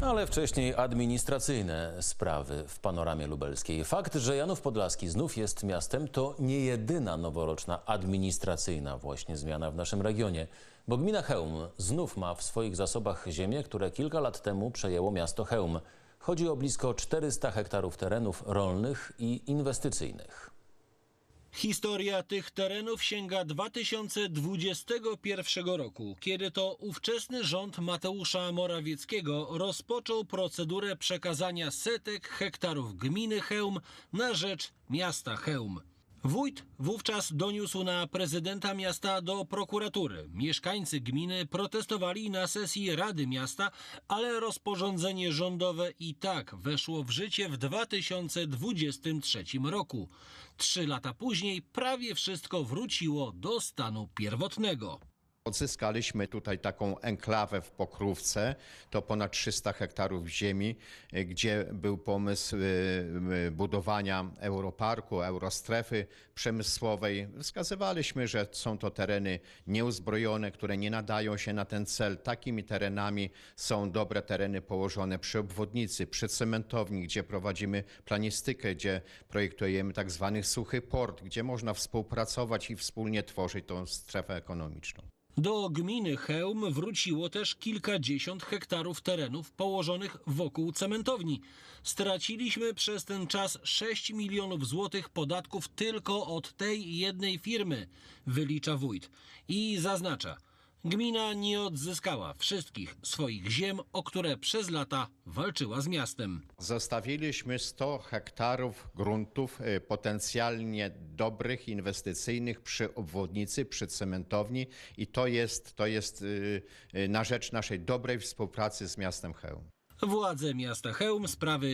Ale wcześniej administracyjne sprawy w panoramie lubelskiej. Fakt, że Janów Podlaski znów jest miastem, to nie jedyna noworoczna administracyjna właśnie zmiana w naszym regionie. Bo gmina Chełm znów ma w swoich zasobach ziemię, które kilka lat temu przejęło miasto Chełm. Chodzi o blisko 400 hektarów terenów rolnych i inwestycyjnych. Historia tych terenów sięga 2021 roku, kiedy to ówczesny rząd Mateusza Morawieckiego rozpoczął procedurę przekazania setek hektarów gminy Chełm na rzecz miasta Chełm. Wójt wówczas doniósł na prezydenta miasta do prokuratury. Mieszkańcy gminy protestowali na sesji Rady Miasta, ale rozporządzenie rządowe i tak weszło w życie w 2023 roku. Trzy lata później prawie wszystko wróciło do stanu pierwotnego. Odzyskaliśmy tutaj taką enklawę w Pokrówce, to ponad 300 hektarów ziemi, y, gdzie był pomysł y, y, budowania europarku, eurostrefy przemysłowej. Wskazywaliśmy, że są to tereny nieuzbrojone, które nie nadają się na ten cel. Takimi terenami są dobre tereny położone przy obwodnicy, przy cementowni, gdzie prowadzimy planistykę, gdzie projektujemy tak zwany suchy port, gdzie można współpracować i wspólnie tworzyć tą strefę ekonomiczną. Do gminy Chełm wróciło też kilkadziesiąt hektarów terenów położonych wokół cementowni. Straciliśmy przez ten czas 6 milionów złotych podatków tylko od tej jednej firmy, wylicza wójt. I zaznacza, gmina nie odzyskała wszystkich swoich ziem, o które przez lata walczyła z miastem. Zostawiliśmy 100 hektarów gruntów y, potencjalnie dobrych, inwestycyjnych przy obwodnicy, przy cementowni i to jest, to jest y, y, na rzecz naszej dobrej współpracy z miastem Chełm. Władze miasta Chełm sprawy